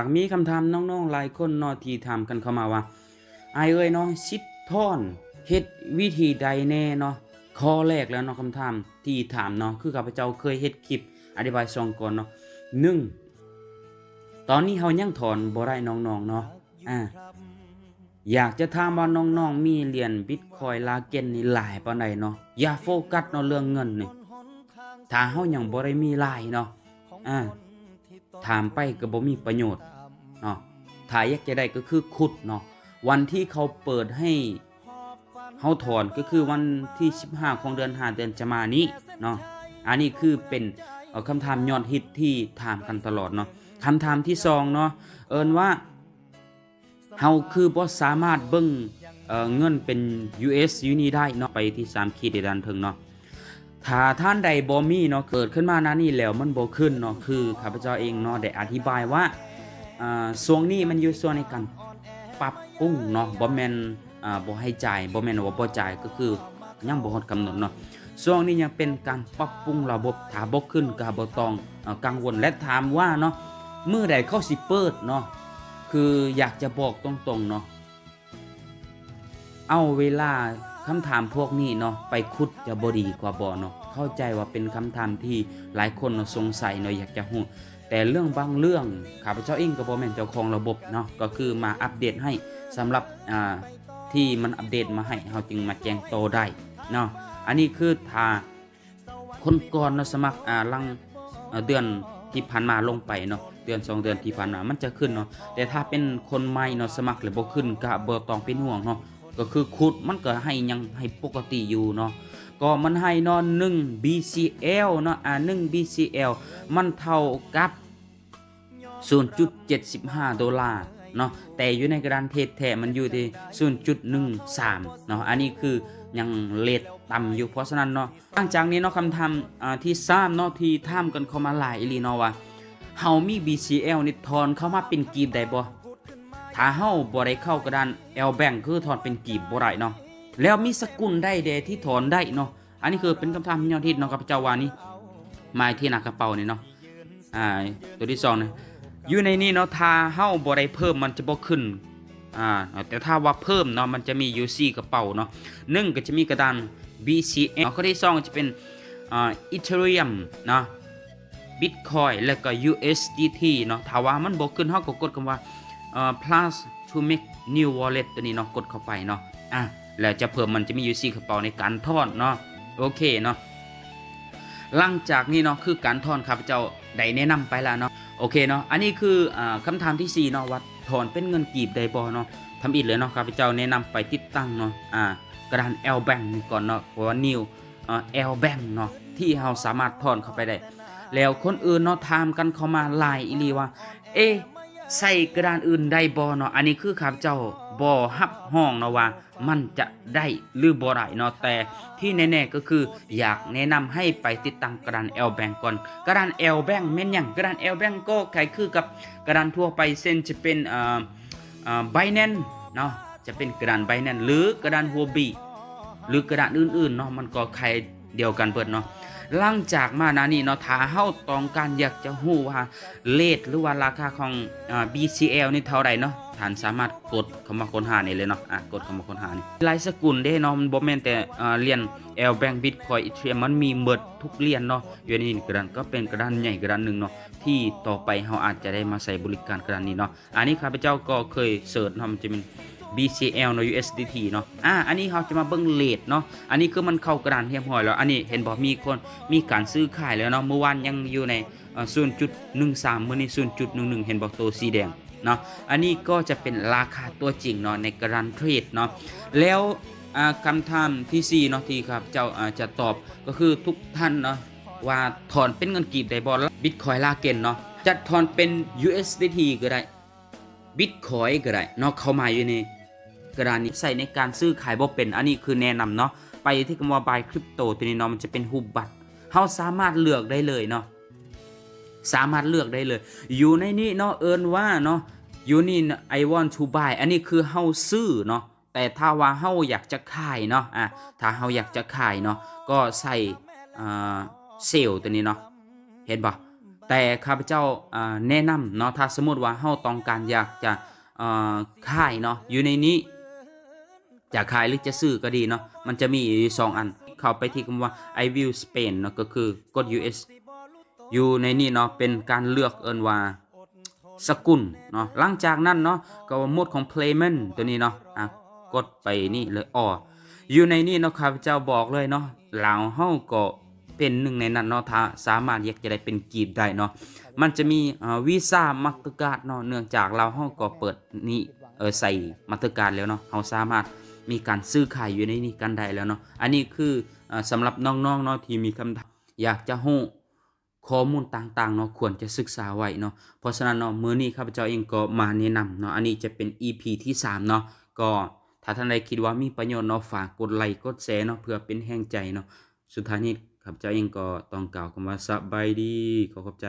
ากมีคำถามน้องๆหลายคนนาะที่ถามกันเข้ามาว่าอเอ้ยเนาะสิทธิ์ท่อนเฮ็ดวิธีใดแน่เนาะข้อแรกแล้วเนาะคำถามที่ถามเนาะคือข้าพเจ้าเคยเฮ็ดคลิปอธิบายซองก่อนเนาะหนึ่งตอนนี้เฮายังถอนบ่ได้น้องๆเนาะอ่าอยากจะถามว่าน้องๆมีเหรียญบิตคอยลาเกนนี่หลายปานใดเนาะอย่าโฟกัสเนาะเรื่องเงินนี่ถ้าเฮายังบ่ได้มีหลายเนาะอ่า ถามไปก็บ่มีประโยชน์เนาะถ้าอยากจะได้ก็คือขุดเนาะวันที่เขาเปิดให้เฮาถอนก็คือวันที่ 15 ของเดือน5เดือนจะมานี้เนาะอันนี้คือเป็นออคำถามยอดฮิตที่ถามกันตลอดเนาะคำถามที่สองเนาะเอิ้นว่าเฮาคือบ่สามารถเบิ่งเอ่อเงินเป็น US อยู่นี่ได้เนาะไปที่3ขีดด้านถึงเนาะ ถ้าท่านใดบ่มีเนาะเกิดขึ้นมานะนี่แล้วมันบ่ขึ้นเนาะคือข้าพเจ้าเองเนาะได้อธิบายว่าอ่าช่วงนี้มันอยู่ส่วนในการปรับปรุงเนาะบ่แม่นอ่าบ่ให้จ่ายบ่แม่นว่าบ่จ่ายก็คือยังบ่ฮอดกำหนดเนาะช่วงนี้ยังเป็นการปรับปรุงระบบถ้าบ่ขึ้นก็บ่ต้องกังวลและถามว่าเนาะเมื้อใดเข้าสิเปิดเนาะคืออยากจะบอกตรงๆเนาะเอาเวลา คำถามพวกนี้เนาะไปคุดจะบดีกว่าบ่เนาะเข้าใจว่าเป็นคำถามที่หลายคนเนาะสงสัยเนาะอยากจะฮู้แต่เรื่องบางเรื่องข้าพเจ้าเองก็บ่แม่นเจ้าของระบบเนาะก็คือมาอัปเดตให้สำหรับอ่าที่มันอัปเดตมาให้เฮาจึงมาแจ้งโตได้เนาะอันนี้คือถ้าคนก่อนเนาะสมัครอ่าลังเดือนที่ผ่านมาลงไปเนาะเดือนสองเดือนที่ผ่านมามันจะขึ้นเนาะแต่ถ้าเป็นคนใหม่เนาะสมัครแล้วบ่ขึ้นก็บ่ต้องเป็นห่วงเนาะ ก็คือขุดมันก็ให้ยังให้ปกติอยู่เนาะก็มันให้นอน1 BCL เนาะอ่า1 BCL มันเท่ากับ 0.75 ดอลลาร์เนาะแต่อยู่ในกระดานเทศแท้มันอยู่ที่ 0.13 เนาะอันนี้คือยังเลทต่ำอยู่เพราะฉะนั้นเนาะหลังจากนี้เนาะคำทำที่ซ้ำเนาะที่ท่ามกันเข้ามาหลายอีลีเนาะว่าเฮามี BCL นี่ทอนเข้ามาเป็นกีบได้บ่ ถ้าเฮาบ่ได้เข้ากระดาน L bank คือถอนเป็นกีบบ่ได้เนาะแล้วมีสกุลได้เดที่ถอนได้เนาะอันนี้คือเป็นคำถามยอดฮิตเนาะครับเจ้าวานี่มาที่หน้ากระเป๋านี่เนาะอ่าตัวที่สองนะอยู่ในนี้เนาะถ้าเฮาบ่ได้เพิ่มมันจะบ่ขึ้นอ่าแต่ถ้าว่าเพิ่มเนาะมันจะมีอยู่4กระเป๋าเนาะหนึ่งก็จะมีกระดาน BCL ข้อที่สองจะเป็นอ่า Ethereum เนาะ Bitcoin แล้วก็ USDT เนาะถ้าว่ามันบ่ขึ้นเฮาก็กดคำว่า plus to make new wallet ตัวนี้เนาะกดเข้าไปเนาะอะแล้วจะเพิ่มมันจะมีอยู่4กระเป๋าในการทอนเนาะโอเคเนาะหลังจากนี้เนาะคือการทอนครับเจ้าได้แนะนำไปแล้วเนาะโอเคเนาะอันนี้คืออ่าคำถามที่4เนาะว่าถอนเป็นเงินกีบได้บ่เนาะทำอีกเลยเนาะครับเจ้าแนะนำไปติดตั้งเนาะอ่ากระดาน L bank ก่อนเนาะเพราะว่า new อ่า L bank เนาะที่เราสามารถถอนเข้าไปได้ แล้วคนอื่นเนาะถามกันเข้ามาหลายอีลีว่า เอ๊ ใส่กระดานอื่นได้บ่เนาะอันนี้คือข้าพเจ้าบ่ฮับห้องเนาะว่า มันจะได้หรือบ่ได้เนาะแต่ที่แน่ๆก็คืออยากแนะนำให้ไปติดตั้งกระดาน L bank ก่อนกระดาน L bank แม่นหยังกระดาน L bank ก็คล้ายคือกับกระดานทั่วไปเส้นจะเป็นเอ่อเอ่อ Binance เนาะจะเป็นกระดาน Binance หรือกระดาน Huobi หรือกระดานอื่นๆเนาะมันก็คล้ายเดียวกันเบิดเนาะ หลังจากมานานี่เนาะถ้าเฮาต้องการอยากจะฮู้ว่าเลทหรือว่าราคาของอ่า BCL นี่เท่าไหร่เนาะท่านสามารถกดเข้ามาค้นหานี่เลยเนาะอะกดเข้ามาค้นหานี่หลายสกุลเด้เนาะมันบ่แม่นแต่อ่าเหรียญ L Bank Bitcoin Ethereum มันมีหมดทุกเหรียญเนาะอยู่ในนี้กระดานก็เป็นกระดานใหญ่กระดานหนึงเนาะที่ต่อไปเฮาอาจจะได้มาใช้บริการกระดานนี้เนาะอันนี้ข้าพเจ้าก็เคยเสิร์ชเนาะมันจะเป็น BCL เนาะ USDT เนาะ อ่า อันนี้เราจะมาเบิ่งเลทเนาะ อันนี้คือมันเข้ากระดานเรียบร้อยแล้ว อันนี้เห็นบอกมีคนมีการซื้อขายแล้วเนาะ เมื่อวานยังอยู่ในเอ่อ0.13มื้อนี้0.11เห็นบอกตัวสีแดงเนาะ อันนี้ก็จะเป็นราคาตัวจริงเนาะในกระดานเทรดเนาะ แล้วคำถามที่สี่เนาะที่ครับเจ้าจะตอบก็คือทุกท่านเนาะว่าถอนเป็นเงินกีบได้บ่บิตคอยลาเกนเนาะจะถอนเป็น USDT ก็ได้บิตคอยก็ได้เนาะเข้ามาอยู่ใน กระดานนี้ใส่ในการซื้อขายบ่เป็น อันนี้คือแนะนำเนาะไปที่คำว่าบายคริปโตตัวนี้เนาะมันจะเป็นหุบบัตรเฮาสามารถเลือกได้เลยเนาะสามารถเลือกได้เลย อยู่ในนี้เนาะเอินว่าเนาะอยู่นี่ I want to buy อันนี้คือเฮาซื้อเนาะแต่ถ้าว่าเฮาอยากจะขายเนาะอะถ้าเฮาอยากจะขายเนาะก็ใส่เซลตัวนี้เนาะเห็นปะแต่ข้าพเจ้าแนะนำเนาะถ้าสมมติว่าเฮาต้องการอยากจะขายเนาะอยู่ในนี้ จะขายหรือจะซื้อก็ดีเนาะมันจะมีอยู่สองอัน เข้าไปที่คำว่า I will Spain เนาะก็คือกด US อยู่ในนี้เนาะเป็นการเลือกเอินว่าสกุลเนาะหลังจากนั้นเนาะก็ว่าหมดของ payment ตัวนี้เนาะอะกดไปนี่เลยอ๋ออยู่ในนี้เนาะข้าพเจ้าบอกเลยเนาะลาวเฮาก็เป็นหนึ่งในนั้นเนาะถ้าสามารถอยากจะได้เป็นกีบได้เนาะมันจะมีวีซ่ามัตตอร์การ์ดเนาะเนื่องจากเราเฮาก็เปิดนี่เออใส่มัตตอร์การ์ดแล้วเนาะเฮาสามารถ มีการซื้อขายอยู่ในนี้กันได้แล้วเนาะอันนี้คืออาสำหรับน้องๆเนาะที่มีคำถามอยากจะรู้ข้อมูลต่างๆเนาะควรจะศึกษาไว้เนาะเพราะฉะนั้นเนาะมื้อนี้ข้าพเจ้าเองก็มาแนะนำเนาะอันนี้จะเป็น EP ที่3เนาะก็ถ้าท่านใดคิดว่ามีประโยชน์เนาะฝากกดไลค์กดแชร์เนาะเพื่อเป็นแรงใจเนาะสุดท้ายนี้ข้าพเจ้าเองก็ต้องกล่าวคำว่าสบายดีขอขอบใจ